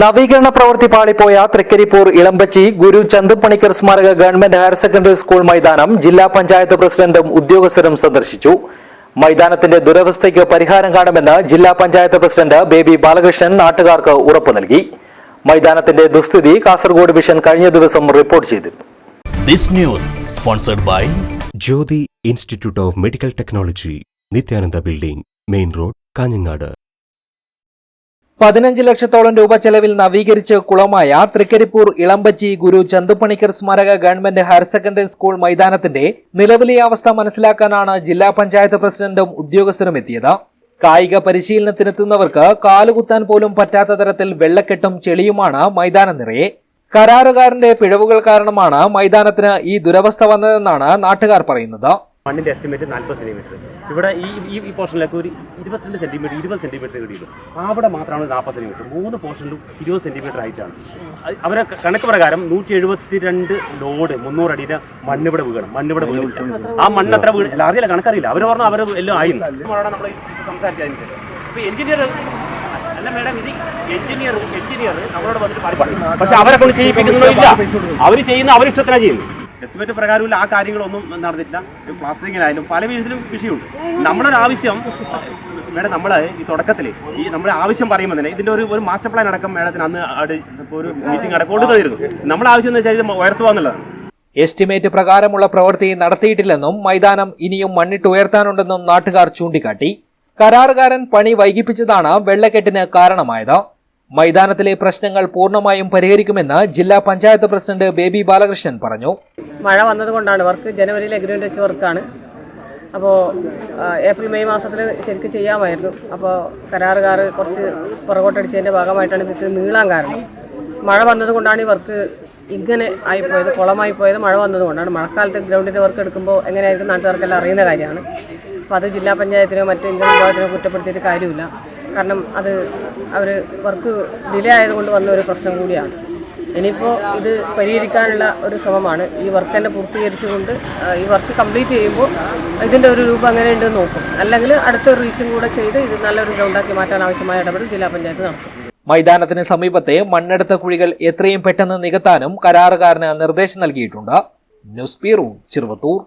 നവീകരണ പ്രവൃത്തി പാളിപ്പോയ തൃക്കരിപ്പൂർ ഇളമ്പച്ചി ഗുരു ചന്തുപണിക്കർ സ്മാരക ഗവൺമെന്റ് ഹയർ സെക്കൻഡറി സ്കൂൾ മൈതാനം ജില്ലാ പഞ്ചായത്ത് പ്രസിഡന്റും ഉദ്യോഗസ്ഥരും സന്ദർശിച്ചു. മൈതാനത്തിന്റെ ദുരവസ്ഥയ്ക്ക് പരിഹാരം കാണുമെന്ന് ജില്ലാ പഞ്ചായത്ത് പ്രസിഡന്റ് ബേബി ബാലകൃഷ്ണൻ നാട്ടുകാർക്ക് ഉറപ്പു നൽകി. മൈതാനത്തിന്റെ ദുസ്ഥിതി കാസർഗോഡ് വിഷൻ കഴിഞ്ഞ ദിവസം റിപ്പോർട്ട് ചെയ്തിരുന്നു. This news sponsored by Jyothi institute of medical technology Nithyananda building main road Kanhangad. പതിനഞ്ച് ലക്ഷത്തോളം രൂപ ചെലവിൽ നവീകരിച്ച് കുളമായ തൃക്കരിപ്പൂർ ഇളമ്പച്ചി ഗുരു ചന്തുപണിക്കർ സ്മാരക ഗവൺമെന്റ് ഹയർ സെക്കൻഡറി സ്കൂൾ മൈതാനത്തിന്റെ നിലവിലെ അവസ്ഥ മനസ്സിലാക്കാനാണ് ജില്ലാ പഞ്ചായത്ത് പ്രസിഡന്റും ഉദ്യോഗസ്ഥരും എത്തിയത്. കായിക പരിശീലനത്തിനെത്തുന്നവർക്ക് കാലുകുത്താൻ പോലും പറ്റാത്ത തരത്തിൽ വെള്ളക്കെട്ടും ചെളിയുമാണ് മൈതാനം നിറയെ. കരാറുകാരന്റെ പിഴവുകൾ കാരണമാണ് മൈതാനത്തിന് ഈ ദുരവസ്ഥ വന്നതെന്നാണ് നാട്ടുകാർ പറയുന്നത്. മണ്ണിന്റെ എസ്റ്റിമേറ്റ് നാൽപ്പത് സെന്റിമീറ്റർ ഇവിടെ ഈ ഈ ഈ പോർഷനിലൊക്കെ ഒരു ഇരുപത്തിരണ്ട് സെന്റിമീറ്റർ ഇരുപത് സെന്റിമീറ്റർ കിട്ടിയിട്ടു അവിടെ മാത്രമാണ് നാൽപ്പത് സെന്റിമീറ്റർ മൂന്ന് പോർഷനിലും ഇരുപത് സെന്റിമീറ്റർ ആയിട്ടാണ്. അവരെ കണക്ക് പ്രകാരം നൂറ്റി എഴുപത്തിരണ്ട് ലോഡ് മുന്നൂറ് അടിയുടെ മണ്ണ് ഇവിടെ വീഴണം. മണ്ണ് ഇവിടെ വീണില്ല ആ മണ്ണ് അത്ര വീണ് അല്ല അറിയില്ല കണക്കറിയില്ല. അവർ പറഞ്ഞു അവർ എല്ലാം ആയി. നമ്മൾ സംസാരിച്ചതിന് എഞ്ചിനീയർ അല്ല മേഡം ഇത് എഞ്ചിനീയർ എഞ്ചിനീയർ നമ്മളോട് വന്നിട്ട് പറയും. പക്ഷെ അവരെ കൊണ്ട് ചെയ്യിപ്പിക്കുന്നില്ല അവർ ചെയ്യുന്ന അവരിഷ്ടത്തിനാണ് ചെയ്യുന്നത്. എസ്റ്റിമേറ്റ് പ്രകാരമില്ല ആ കാര്യങ്ങളൊന്നും നടന്നിട്ടില്ല. പ്ലാസ്റ്ററിങ്ങിലായാലും പല വിധത്തിലും വിഷയമുണ്ട്. നമ്മുടെ ഒരു ആവശ്യം മേഡം നമ്മൾ ഈ തുടക്കത്തിൽ ഈ നമ്മുടെ ആവശ്യം പറയുമ്പോൾ തന്നെ ഇതിന്റെ ഒരു ഒരു മാസ്റ്റർ പ്ലാൻ അടക്കം മേഡത്തിന് അന്ന് ഒരു മീറ്റിംഗ് അടക്കം കൊടുത്തതായിരുന്നു നമ്മുടെ ആവശ്യം എന്ന് വെച്ചാൽ ഇത് ഉയർത്തുക എന്നുള്ളതാണ്. എസ്റ്റിമേറ്റ് പ്രകാരമുള്ള പ്രവൃത്തി നടത്തിയിട്ടില്ലെന്നും മൈതാനം ഇനിയും മണ്ണിട്ട് ഉയർത്താനുണ്ടെന്നും നാട്ടുകാർ ചൂണ്ടിക്കാട്ടി. കരാറുകാരൻ പണി വൈകിപ്പിച്ചതാണ് വെള്ളക്കെട്ടിന് കാരണമായത്. മൈതാനത്തിലെ പ്രശ്നങ്ങൾ പൂർണമായും പരിഹരിക്കുമെന്ന് ജില്ലാ പഞ്ചായത്ത് പ്രസിഡന്റ് ബേബി ബാലകൃഷ്ണൻ പറഞ്ഞു. മഴ വന്നതുകൊണ്ടാണ് വർക്ക് ജനുവരിയിൽ അഗ്രിമെന്റ് വെച്ച വർക്കാണ്. അപ്പോൾ ഏപ്രിൽ മെയ് മാസത്തിൽ ശരിക്കും ചെയ്യാമായിരുന്നു. അപ്പോൾ കരാറുകാർ കുറച്ച് പുറകോട്ടടിച്ചതിന്റെ ഭാഗമായിട്ടാണ് ഇത് നീളാൻ കാരണം. മഴ വന്നതുകൊണ്ടാണ് ഈ വർക്ക് ഇങ്ങനെ ആയിപ്പോയത് കുളമായി പോയത് മഴ വന്നതുകൊണ്ടാണ്. മഴക്കാലത്ത് ഗ്രൗണ്ടിന്റെ വർക്ക് എടുക്കുമ്പോൾ എങ്ങനെയായിരിക്കും നാട്ടുകാർക്കെല്ലാം അറിയുന്ന കാര്യമാണ്. അപ്പോൾ അത് ജില്ലാ പഞ്ചായത്തിനോ മറ്റ് ഇന്ത്യൻ വിഭാഗത്തിനോ കുറ്റപ്പെടുത്തിയിട്ട് കാര്യമില്ല. കാരണം അത് അവർ വർക്ക് ഡിലേ ആയതുകൊണ്ട് വന്ന ഒരു പ്രശ്നം കൂടിയാണ്. ഇനിയിപ്പോൾ ഇത് പരിഹരിക്കാനുള്ള ഒരു ശ്രമമാണ്. ഈ വർക്ക് തന്നെ പൂർത്തീകരിച്ചുകൊണ്ട് ഈ വർക്ക് കംപ്ലീറ്റ് ചെയ്യുമ്പോൾ ഇതിന്റെ ഒരു രൂപം അങ്ങനെ ഉണ്ടെന്ന് നോക്കും. അല്ലെങ്കിൽ അടുത്തൊരു റീച്ചും കൂടെ ചെയ്ത് ഇത് നല്ലൊരു ഗ്രൗണ്ടാക്കി മാറ്റാൻ ആവശ്യമായ ഇടപെടൽ ജില്ലാ പഞ്ചായത്ത് നടത്തും. മൈതാനത്തിന് സമീപത്തെ മണ്ണെടുത്ത കുഴികൾ എത്രയും പെട്ടെന്ന് നികത്താനും കരാറുകാരന് നിർദ്ദേശം നൽകിയിട്ടുണ്ട്. News bureau Cheruvathur.